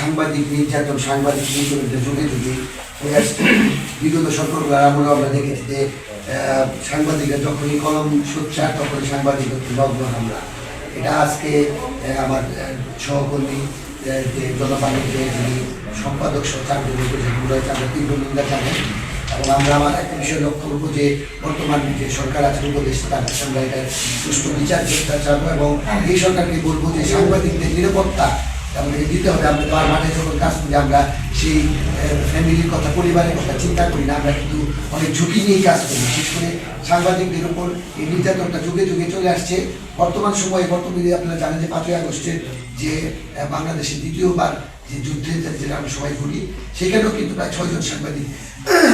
সাংবাদিক নির্যাতন, সাংবাদিক নির্যাতনটা যুগে যুগে বিগত সরকার আমলে আমরা দেখেছি যে সাংবাদিকরা যখনই কলম সোচ্চার তখনই সাংবাদিক লগ্ন আমরা। এটা আজকে আমার সহকর্মী যে জনবাণীতে যিনি সম্পাদক সহ চাকরি যেগুলো আমরা তীব্র নিন্দা জানাই। এবং আমরা আমার একটা বিষয় লক্ষ্য করব যে, বর্তমান যে সরকার আছে উপদেষ্টা, তার আমরা এটা সুষ্ঠু বিচার চেষ্টা চাবো এবং এই সরকারকে বলব যে, সাংবাদিকদের নিরাপত্তা আমাদেরকে দিতে হবে, আমরা তো আর মাঠে যখন কাজ করি, আমরা সেই ফ্যামিলির কথা, পরিবারের কথা চিন্তা করি না, আমরা কিন্তু অনেক ঝুঁকি নিয়েই কাজ করি। বিশেষ করে সাংবাদিকদের উপর এই নির্যাতনটা যুগে যুগে চলে আসছে। বর্তমান সময়ে, বর্তমানে আপনারা জানেন যে পাঁচই আগস্টের যে বাংলাদেশের দ্বিতীয়বার যে যুদ্ধে যেটা আমরা সবাই করি, সেখানেও কিন্তু প্রায় ছয়জন সাংবাদিক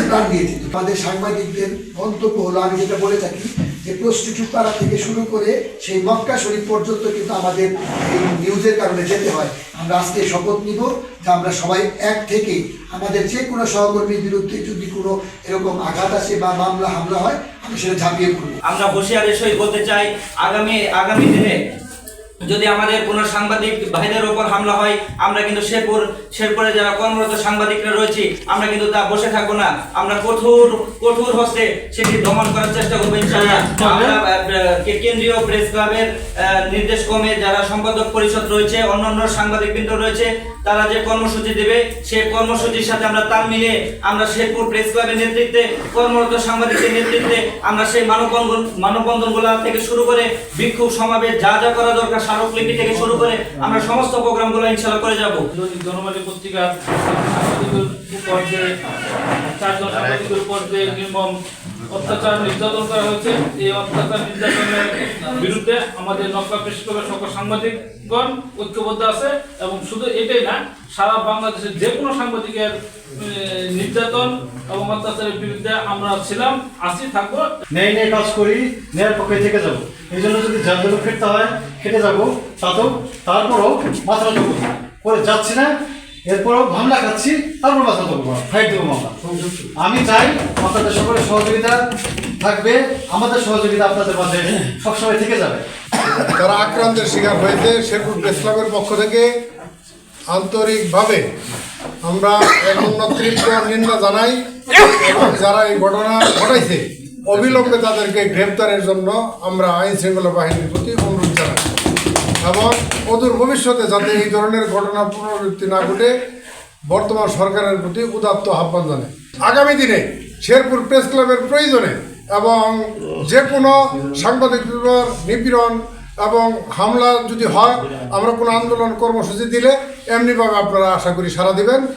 প্রাণ দিয়েছে। তো তাদের সাংবাদিকদের মন্তব্য হলো, আমি যেটা বলে থাকি যে প্রস্টিটিউট পাড়া থেকে শুরু করে সেই মক্কা শরীফ পর্যন্ত কিন্তু আমাদের এই নিউজের কারণে যেতে হয়। আমরা আজকে শপথ নিব যে আমরা সবাই এক থেকে আমাদের যে কোনো সহকর্মীর বিরুদ্ধে যদি কোনো এরকম আঘাত আসে বা মামলা, হামলা হয়, আমি সেটা ঝাঁপিয়ে পড়ব। আমরা হুঁশিয়ারের সহিত বলতে চাই, আগামী আগামী দিনে যদি আমাদের কোনো সাংবাদিক ভাইদের ওপর হামলা হয় আমরা কিন্তু শেরপুর শেরপুরে যারা কর্মরত সাংবাদিকরা রয়েছে আমরা কিন্তু তা বসে থাকব না। আমরা কঠোর কঠোর হস্তে সেটি দমন করার চেষ্টা করব ইনশাআল্লাহ। আমরা আহ, আহ, কেন্দ্রীয় প্রেস ক্লাবের নির্দেশ কমে যারা সম্পাদক পরিষদ রয়েছে অন্যান্য সাংবাদিক বৃন্দ রয়েছে তারা যে কর্মসূচি দেবে সেই কর্মসূচির সাথে আমরা তাল মিলিয়ে আমরা শেরপুর প্রেস ক্লাবের নেতৃত্বে কর্মরত সাংবাদিকদের নেতৃত্বে আমরা সেই মানববন্ধন মানববন্ধনগুলো থেকে শুরু করে বিক্ষোভ সমাবেশ যা যা করা দরকার স্মারকলিপি থেকে শুরু করে আমরা সমস্ত প্রোগ্রামগুলো ইনশাল্লাহ করে যাব। দৈনিক পত্রিকা উপর যে, চারজন উপর যে অত্যাচার নির্যাতন করা হয়েছে। এই অত্যাচার নির্যাতনের বিরুদ্ধে আমাদের নকলা ক্লাবের সকল সাংবাদিকগণ, ঐক্যবদ্ধ আছে এবং শুধু এটাই না, সারা বাংলাদেশের যে কোনো সাংবাদিকের নির্যাতন এবং অত্যাচারের বিরুদ্ধে আমরা ছিলাম আসি থাকব। ন্যায় নিয়ে কাজ করি, ন্যায়ের পক্ষে থেকে যাব। এই জন্য যদি যার ফিরতে হয় খেটে যাব তাতেও তারপরও মাথা করে যাচ্ছি না এরপরও ভামলা খাচ্ছি, তারপর মাথা করব ফাইট দেবো মামলা। আমি চাই আপনাদের সকলের সহযোগিতা থাকবে, আমাদের সহযোগিতা আপনাদের মাঝে সবসময় থেকে যাবে। যারা আক্রান্তের শিকার হয়েছে, শেরপুর প্রেস ক্লাবের পক্ষ থেকে আন্তরিকভাবে আমরা এমন তীব্র নিন্দা জানাই যারা এই ঘটনা ঘটাইছে, অবিলম্বে তাদেরকে গ্রেপ্তারের জন্য আমরা আইন শৃঙ্খলা বাহিনীর প্রতি এবং অদূর ভবিষ্যতে যাতে এই ধরনের ঘটনা পুনরাবৃত্তি না ঘটে, বর্তমান সরকারের প্রতি উদাত্ত আহ্বান জানাই। আগামী দিনে শেরপুর প্রেস ক্লাবের প্রয়োজনে এবং যে কোনো সাংবাদিক নিপীড়ন এবং হামলা যদি হয়, আমরা কোনো আন্দোলন কর্মসূচি দিলে এমনিভাবে আপনারা আশা করি সারা দিবেন।